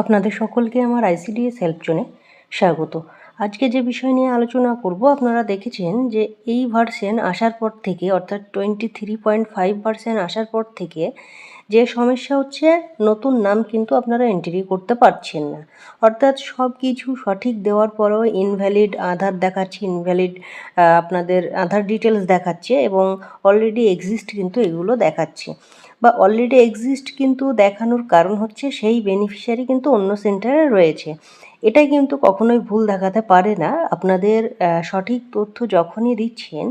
আপনাদের সকলকে আমার আইসিডিএস হেল্প জোনে স্বাগত। আজকে যে বিষয় নিয়ে আলোচনা করব, আপনারা দেখেছেন যে এই ভার্সন আসার পর থেকে, অর্থাৎ twenty three point five version আসার পর থেকে যে সমস্যা হচ্ছে, নতুন নাম কিন্তু আপনারা এন্ট্রি করতে পারছেন না। অর্থাৎ সব কিছু সঠিক দেওয়ার পরেও ইনভ্যালিড আধার দেখাচ্ছে ইনভ্যালিড আপনাদের আধার ডিটেলস দেখাচ্ছে এবং অলরেডি এক্সিস্ট কিন্তু এগুলো দেখাচ্ছে। বা অলরেডি এক্সিস্ট কিন্তু দেখানোর কারণ হচ্ছে সেই বেনিফিশিয়ারি কিন্তু অন্য সেন্টারে রয়েছে। এটাই কিন্তু কখনোই ভুল দেখাতে পারে না। আপনাদের সঠিক তথ্য যখনই দিচ্ছেন,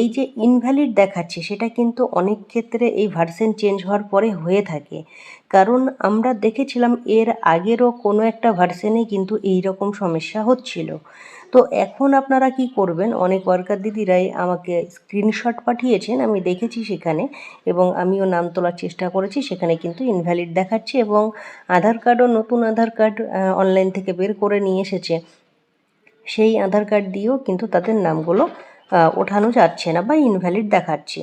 এই যে ইনভ্যালিড দেখাচ্ছে, সেটা কিন্তু অনেক ক্ষেত্রে এই ভার্সেন চেঞ্জ হওয়ার পরে হয়ে থাকে। কারণ আমরা দেখেছিলাম এর আগেরও কোনো একটা ভার্সেনে কিন্তু এই রকম সমস্যা হচ্ছিল। তো এখন আপনারা কি করবেন? অনেক ওয়ার্কার দিদিরাই আমাকে স্ক্রিনশট পাঠিয়েছেন, আমি দেখেছি সেখানে এবং আমিও নাম তোলার চেষ্টা করেছি, সেখানে কিন্তু ইনভ্যালিড দেখাচ্ছে এবং আধার কার্ডও নতুন আধার কার্ড অনলাইন থেকে বের করে নিয়ে এসেছে। সেই আধার কার্ড দিয়েও কিন্তু তাদের নামগুলো ওঠানো যাচ্ছে না বা ইনভ্যালিড দেখাচ্ছে।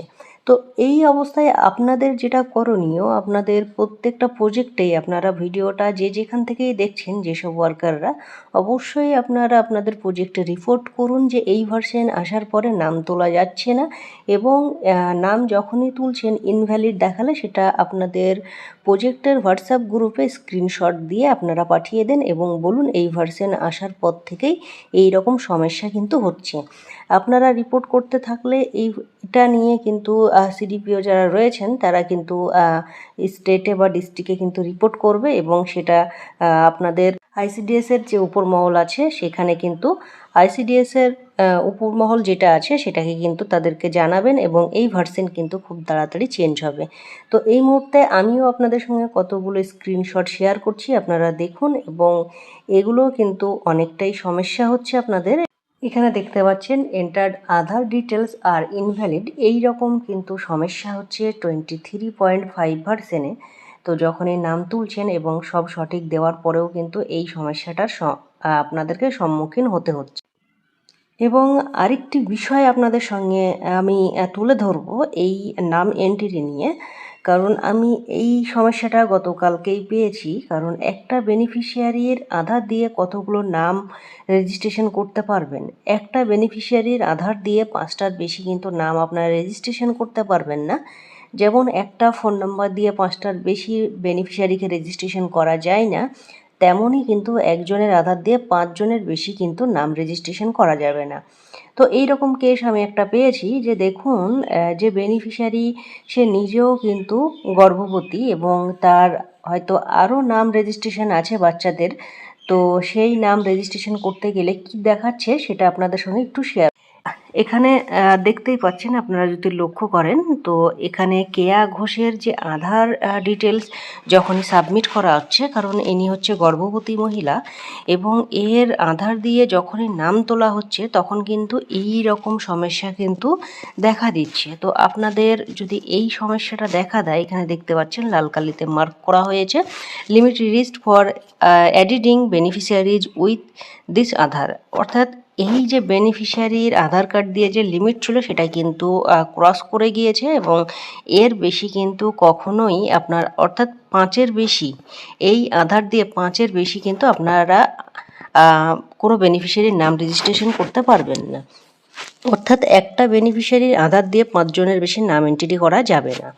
তো এই অবস্থায় আপনাদের যেটা করণীয়, আপনাদের প্রত্যেকটা প্রজেক্টেই আপনারা ভিডিওটা যে যেখান থেকেই দেখছেন যেসব ওয়ার্কাররা অবশ্যই আপনারা আপনাদের প্রজেক্টে রিপোর্ট করুন যে এই ভার্সেন আসার পরে নাম তোলা যাচ্ছে না এবং নাম যখনই তুলছেন ইনভ্যালিড দেখালে সেটা আপনাদের প্রজেক্টের হোয়াটসঅ্যাপ গ্রুপে স্ক্রিনশট দিয়ে আপনারা পাঠিয়ে দেন এবং বলুন এই ভার্সেন আসার পর থেকেই এই রকম সমস্যা কিন্তু হচ্ছে। আপনারা রিপোর্ট করতে থাকলে এইটা নিয়ে কিন্তু সিডিপিও যারা রয়েছেন, তারা কিন্তু স্টেটে বা ডিস্ট্রিক্টে কিন্তু রিপোর্ট করবে এবং সেটা আপনাদের আইসিডিএসের যে উপর মহল আছে, সেখানে কিন্তু আইসিডিএসের উপরমহল যেটা আছে, সেটাকে কিন্তু তাদেরকে জানাবেন এবং এই ভার্সেন কিন্তু খুব তাড়াতাড়ি চেঞ্জ হবে। তো এই মুহূর্তে আমিও আপনাদের সঙ্গে কতগুলো স্ক্রিনশট শেয়ার করছি, আপনারা দেখুন এবং এগুলো কিন্তু অনেকটাই সমস্যা হচ্ছে আপনাদের। এখানে দেখতে পাচ্ছেন এন্টার্ড আধার ডিটেলস আর ইনভ্যালিড এই রকম কিন্তু সমস্যা হচ্ছে টোয়েন্টি থ্রি পয়েন্ট ফাইভ ভার্সেনে তো যখন এই নাম তুলছেন এবং সব সঠিক দেওয়ার পরেও কিন্তু এই সমস্যাটার আপনাদেরকে সম্মুখীন হতে হচ্ছে। এবং আরেকটি বিষয় আপনাদের সঙ্গে আমি তুলে ধরব। এই নাম এন্ট্রি নিয়ে কারণ আমি এই সমস্যাটা গতকালকেই পেয়েছি। কারণ একটা বেনিফিশিয়ারির আধার দিয়ে কতগুলো নাম রেজিস্ট্রেশন করতে পারবেন? একটা বেনিফিশিয়ারির আধার দিয়ে পাঁচটার বেশি কিন্তু নাম আপনারা রেজিস্ট্রেশন করতে পারবেন না। যেমন একটা ফোন নম্বর দিয়ে পাঁচটার বেশি বেনিফিশিয়ারিকে রেজিস্ট্রেশন করা যায় না। তেমনই কিন্তু একজনের আধার দিয়ে পাঁচজনের বেশি কিন্তু নাম রেজিস্ট্রেশন করা যাবে না। তো এই রকম কেস আমি একটা পেয়েছি যে দেখুন যে বেনিফিশিয়ারি সে নিজেও কিন্তু গর্ভবতী এবং তার হয়তো আরও নাম রেজিস্ট্রেশন আছে বাচ্চাদের, তো সেই নাম রেজিস্ট্রেশন করতে গেলে কি দেখাচ্ছে সেটা আপনাদের সঙ্গে একটু শেয়ার এখানে দেখতেই পাচ্ছেন আপনারা যদি লক্ষ্য করেন, তো এখানে কেয়া ঘোষের যে আধার ডিটেলস যখনই সাবমিট করা হচ্ছে, কারণ ইনি হচ্ছে গর্ভবতী মহিলা, এবং এর আধার দিয়ে যখনই নাম তোলা হচ্ছে, তখন কিন্তু এই রকম সমস্যা কিন্তু দেখা দিচ্ছে। তো আপনাদের যদি এই সমস্যাটা দেখা দেয়, এখানে দেখতে পাচ্ছেন লাল কালিতে মার্ক করা হয়েছে limit restrict for editing beneficiaries with this Aadhaar. অর্থাৎ এই যে বেনিফিশিয়ারির আধার কার্ড দিয়ে যে লিমিট ছিল সেটা কিন্তু ক্রস করে গিয়েছে এবং এর বেশি কিন্তু কখনোই আপনার, অর্থাৎ পাঁচের বেশি, এই আধার দিয়ে পাঁচের বেশি কিন্তু আপনারা কোনো বেনিফিশিয়ারির নাম রেজিস্ট্রেশন করতে পারবেন না। অর্থাৎ একটা বেনিফিশিয়ারির আধার দিয়ে পাঁচজনের বেশি নাম এন্ট্রি করা যাবে না।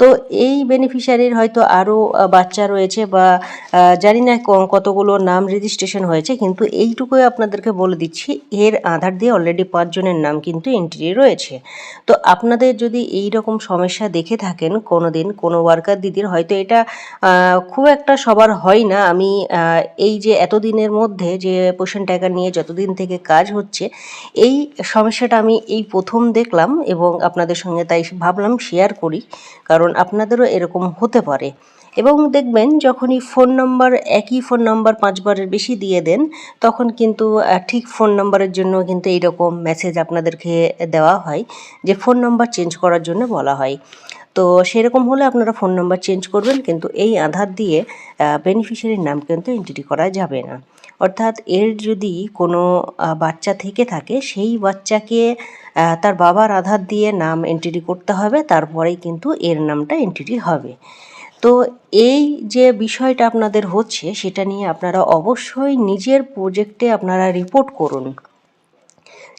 তো এই বেনিফিশিয়ারির হয়তো আরও বাচ্চা রয়েছে বা জানি না কতগুলো নাম রেজিস্ট্রেশন হয়েছে, কিন্তু এইটুকুই আপনাদেরকে বলে দিচ্ছি, এর আধার দিয়ে অলরেডি পাঁচজনের নাম কিন্তু এন্ট্রি রয়েছে। তো আপনাদের যদি এই রকম সমস্যা দেখে থাকেন কোনো দিন কোনো ওয়ার্কার দিদির, হয়তো এটা খুব একটা সবার হয় না। আমি এই যে এতদিনের মধ্যে যে পোষণ টাকা নিয়ে যতদিন থেকে কাজ হচ্ছে, এই সমস্যাটা আমি এই প্রথম দেখলাম এবং আপনাদের সঙ্গে তাই ভাবলাম শেয়ার করি, কারণ আপনাদেরও এরকম হতে পারে। এবং দেখবেন যখনই ফোন নম্বর একই ফোন নম্বর পাঁচবারের বেশি দিয়ে দেন, তখন কিন্তু ঠিক ফোন নম্বরের জন্য কিন্তু এইরকম মেসেজ আপনাদেরকে দেওয়া হয়, যে ফোন নম্বর চেঞ্জ করার জন্য বলা হয়। তো সেরকম হলে আপনারা ফোন নাম্বার চেঞ্জ করবেন, কিন্তু এই আধার দিয়ে বেনিফিশিয়ারির নাম কিন্তু এন্ট্রি করা যাবে না। অর্থাৎ এর যদি কোনো বাচ্চা থেকে থাকে, সেই বাচ্চাকে তার বাবার আধার দিয়ে নাম এন্ট্রি করতে হবে, তারপরেই কিন্তু এর নামটা এন্ট্রি হবে। তো এই যে বিষয়টা আপনাদের হচ্ছে, সেটা নিয়ে আপনারা অবশ্যই নিজের প্রজেক্টে আপনারা রিপোর্ট করুন।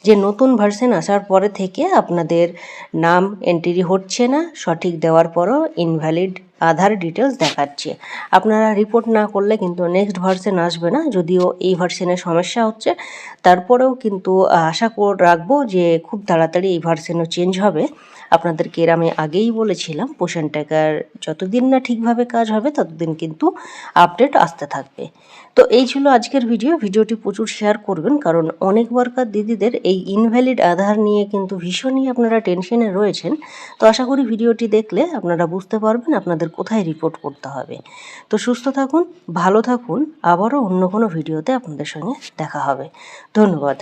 যে নতুন ভার্সন আসার পরে থেকে আপনাদের নাম এন্ট্রি হচ্ছে না, সঠিক দেওয়ার পরও ইনভ্যালিড আধার ডিটেলস দেখাচ্ছে। আপনারা রিপোর্ট না করলে কিন্তু নেক্সট ভার্সন আসবে না, যদিও এই ভার্সনের সমস্যা হচ্ছে। তারপরেও কিন্তু আশা রাখব যে খুব তাড়াতাড়ি এই ভার্সনও চেঞ্জ হবে। আপনাদেরকে এর আমি আগেই বলেছিলাম পোষণ টাকার যতদিন না ঠিকভাবে কাজ হবে, ততদিন কিন্তু আপডেট আসতে থাকবে। তো এই ছিল আজকের ভিডিও ভিডিওটি প্রচুর শেয়ার করবেন, কারণ অনেক ওয়ার্কার দিদিদের এই ইনভ্যালিড আধার নিয়ে কিন্তু ভীষণই আপনারা টেনশনে রয়েছেন। তো আশা করি ভিডিওটি দেখলে আপনারা বুঝতে পারবেন আপনাদের কোথায় রিপোর্ট করতে হবে। তো সুস্থ থাকুন, ভালো থাকুন, আবারও অন্য কোনো ভিডিওতে আপনাদের সঙ্গে দেখা হবে। ধন্যবাদ।